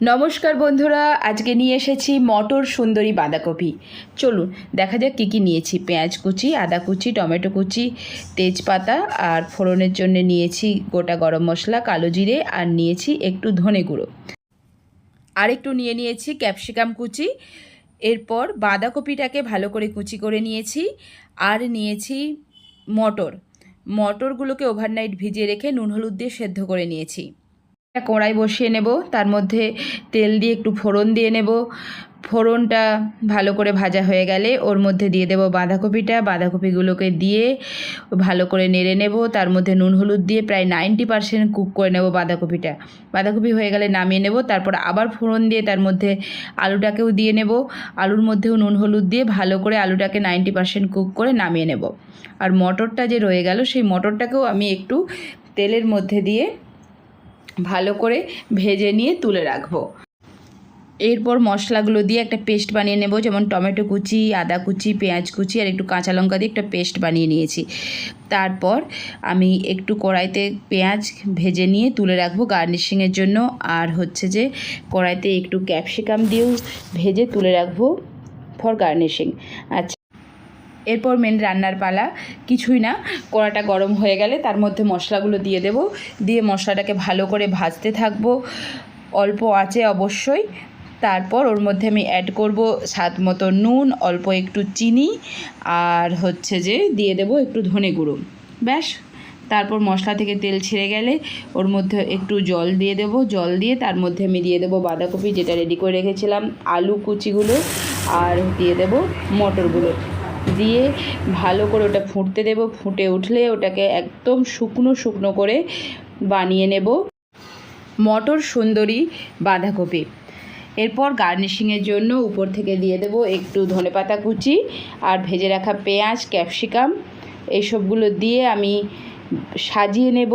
নমস্কার বন্ধুরা, আজকে নিয়ে এসেছি মটর সুন্দরী বাঁধাকপি। চলুন, দেখা যাক কী কী নিয়েছি। পেঁয়াজ কুচি, আদা কুচি, টমেটো কুচি, তেজপাতা, আর ফোড়নের জন্য নিয়েছি গোটা গরম মশলা, কালো জিরে, আর নিয়েছি একটু ধনে গুঁড়ো। আর একটু নিয়ে নিয়েছি ক্যাপসিকাম কুচি। এরপর বাঁধাকপিটাকে ভালো করে কুচি করে নিয়েছি, আর নিয়েছি মটর। মটরগুলোকে ওভারনাইট ভিজিয়ে রেখে নুন, হলুদ দিয়ে সেদ্ধ করে নিয়েছি। কড়াই বসিয়ে নেব, তার মধ্যে তেল দিয়ে একটু ফোড়ন দিয়ে নেব। ফোড়নটা ভালো করে ভাজা হয়ে গেলে ওর মধ্যে দিয়ে দেব বাঁধাকপিটা। বাঁধাকপিগুলোকে দিয়ে ভালো করে নেড়ে নেব, তার মধ্যে নুন হলুদ দিয়ে প্রায় নাইনটি পারসেন্ট কুক করে নেব বাঁধাকপিটা। বাঁধাকপি হয়ে গেলে নামিয়ে নেব, তারপর আবার ফোড়ন দিয়ে তার মধ্যে আলুটাকেও দিয়ে নেব। আলুর মধ্যেও নুন হলুদ দিয়ে ভালো করে আলুটাকে নাইনটি পারসেন্ট কুক করে নামিয়ে নেব। আর মটরটা যে রয়ে গেল, সেই মটরটাকেও আমি একটু তেলের মধ্যে দিয়ে ভালো করে ভেজে নিয়ে তুলে রাখব। এরপর মশলাগুলো দিয়ে একটা পেস্ট বানিয়ে নেব, যেমন টমেটো কুচি, আদা কুচি, পেঁয়াজ কুচি আর একটু কাঁচা লঙ্কা দিয়ে একটা পেস্ট বানিয়ে নিয়েছি। তারপর আমি একটু কড়াইতে পেঁয়াজ ভেজে নিয়ে তুলে রাখব গার্নিশিংয়ের জন্য। আর হচ্ছে যে কড়াইতে একটু ক্যাপসিকাম দিয়েও ভেজে তুলে রাখব ফর গার্নিশিং। আচ্ছা। এরপর মেন রান্নার পালা, কিছুই না, কড়াটা গরম হয়ে গেলে তার মধ্যে মশলাগুলো দিয়ে দেব। দিয়ে মশলাটাকে ভালো করে ভাজতে থাকব। অল্প আঁচে অবশ্যই। তারপর ওর মধ্যে আমি অ্যাড করব স্বাদ মতো নুন, অল্প একটু চিনি, আর হচ্ছে যে দিয়ে দেব একটু ধনে গুঁড়ো। ব্যাস। তারপর মশলা থেকে তেল ছেড়ে গেলে ওর মধ্যে একটু জল দিয়ে দেব। জল দিয়ে তার মধ্যে আমি দিয়ে দেবো বাঁধাকপি, যেটা রেডি করে রেখেছিলাম, আলু কুচিগুলো, আর দিয়ে দেব মটরগুলো। দিয়ে ভালো করে ওটা ফুটতে দেব। ফুটে উঠলে ওটাকে একদম শুকনো শুকনো করে বানিয়ে নেব। মটর সুন্দরী বাঁধাকপি। এরপর গার্নিশিংয়ের জন্য উপর থেকে দিয়ে দেব একটু ধনেপাতা কুচি আর ভেজে রাখা পেঁয়াজ, ক্যাপসিকাম। এইসবগুলো দিয়ে আমি সাজিয়ে নেব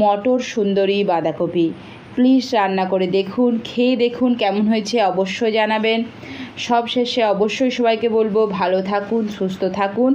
মটর সুন্দরী বাঁধাকপি। প্লিজ রান্না করে দেখুন, খেয়ে দেখুন কেমন হয়েছে অবশ্যই জানাবেন। সব শেষে অবশ্যই সবাইকে বলব ভালো থাকুন সুস্থ থাকুন।